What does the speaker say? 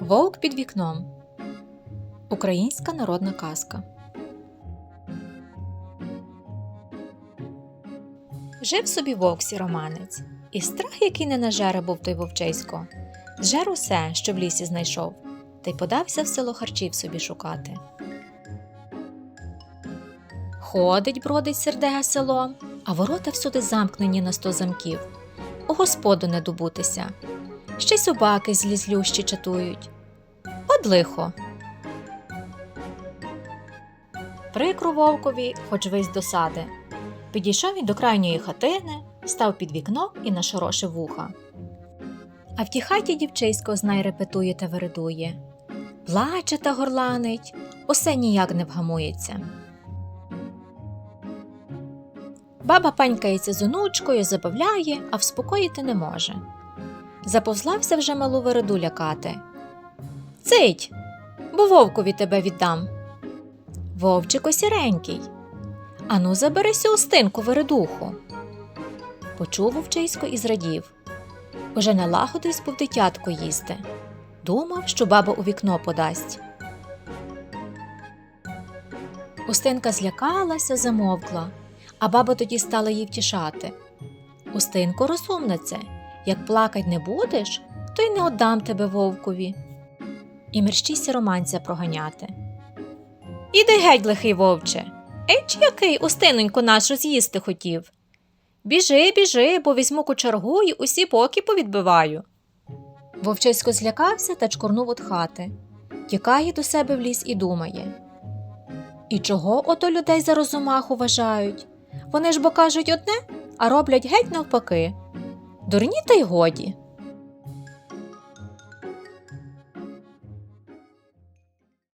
Вовк під вікном. Українська народна казка. Жив собі вовк сіроманець, і страх, який не нажере був той вовчисько. Зжер усе, що в лісі знайшов, та й подався в село харчів собі шукати. Ходить, бродить сердеге селом, а ворота всюди замкнені на сто замків. У господу не добутися. Ще й собаки злі злющі чатують. От лихо. Прикро вовкові, хоч вись досади. Підійшов він до крайньої хатини, став під вікно і нашорошив вуха. А в тій хаті дівчисько знай репетує та вередує. Плаче та горланить, усе ніяк не вгамується. Баба панькається з онучкою, забавляє, а вспокоїти не може. Заповзлався вже малу вереду лякати. Цить, бо вовкові тебе віддам. Вовчико сіренький. Ану, заберися у стинку вередуху. Почув вовчисько і зрадів. Уже налагодився був дитятко їсти. Думав, що баба у вікно подасть. Устинка злякалася, замовкла, а баба тоді стала їй втішати. Устинко, розумнице, як плакать не будеш, то й не отдам тебе вовкові. І мерщійся романця проганяти. Іди геть, лихий вовче. Еч який устиноньку нашу з'їсти хотів. Біжи, біжи, бо візьму кучергу й усі поки повідбиваю. Вовчисько злякався та чкурнув від хати, тікає до себе в ліс і думає. І чого ото людей за розумаху вважають? Вони ж бо кажуть одне, а роблять геть навпаки. Дурні та й годі.